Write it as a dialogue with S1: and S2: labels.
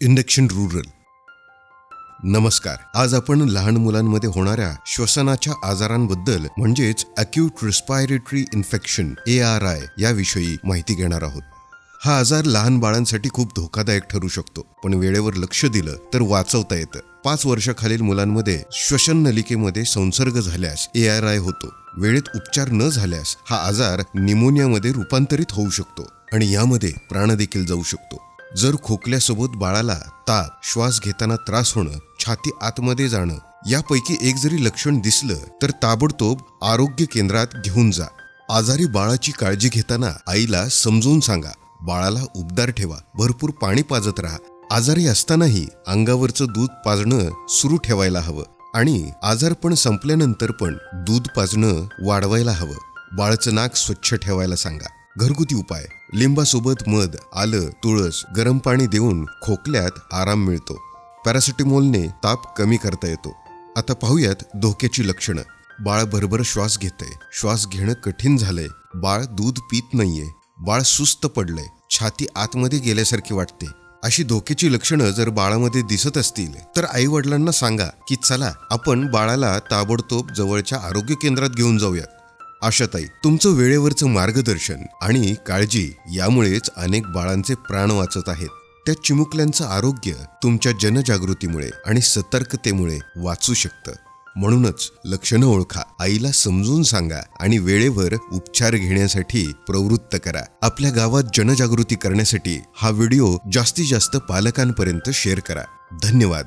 S1: Induction rural. नमस्कार. आज आपण लहान मुलांमध्ये होणाऱ्या श्वसनाच्या आजारांबद्दल म्हणजेच acute respiratory infection A R I याविषयी माहिती घेणार आहोत. हा आजार लहान बाळांसाठी खूप धोकादायक ठरू शकतो. पण वेळेवर लक्ष दिलं तर वाचवता येतं. पाच वर्षाखालील मुलांमध्ये श्वसन नलिकेमध्ये संसर्ग झाल्यास ए आर आय होतो. वेळेत उपचार न झाल्यास हा आजार निमोनियामध्ये रूपांतरित होऊ शकतो आणि यामध्ये प्राण देखील जाऊ शकतो. जर खोकल्यासोबत बाळाला ताप श्वास घेताना त्रास होणं छाती आतमध्ये जाणं यापैकी एक जरी लक्षण दिसलं तर ताबडतोब आरोग्य केंद्रात घेऊन जा. आजारी बाळाची काळजी घेताना आईला समजून सांगा. बाळाला उबदार ठेवा. भरपूर पाणी पाजत राहा. आजारी असतानाही अंगावरचं दूध पाजणं सुरू ठेवायला हवं. आणि आजारपण संपल्यानंतर पण दूध पाजणं वाढवायला हवं. बाळचं नाक स्वच्छ ठेवायला सांगा. घरगुती उपाय. लिंबासोबत मध आलं तुळस गरम पाणी देऊन खोकल्यात आराम मिळतो. पॅरासिटामोलने ताप कमी करता येतो. आता पाहूयात धोक्याची लक्षणं. बाळ भरभर श्वास घेतंय. श्वास घेणं कठीण झालंय. बाळ दूध पित नाहीये. बाळ सुस्त पडलंय. छाती आतमध्ये गेल्यासारखी वाटते. अशी धोक्याची लक्षणं जर बाळामध्ये दिसत असतील तर आई वडिलांना सांगा की चला आपण बाळाला ताबडतोब जवळच्या आरोग्य केंद्रात घेऊन जाऊयात आशाताई तुमचं वेळेवरचं मार्गदर्शन आणि काळजी यामुळेच अनेक बाळांचे प्राण वाचत आहेत. त्या चिमुकल्यांचं आरोग्य तुमच्या जनजागृतीमुळे आणि सतर्कतेमुळे वाचू शकतं. म्हणूनच लक्षणं ओळखा. आईला समजून सांगा आणि वेळेवर उपचार घेण्यासाठी प्रवृत्त करा. आपल्या गावात जनजागृती करण्यासाठी हा व्हिडिओ जास्तीत जास्त पालकांपर्यंत शेअर करा. धन्यवाद.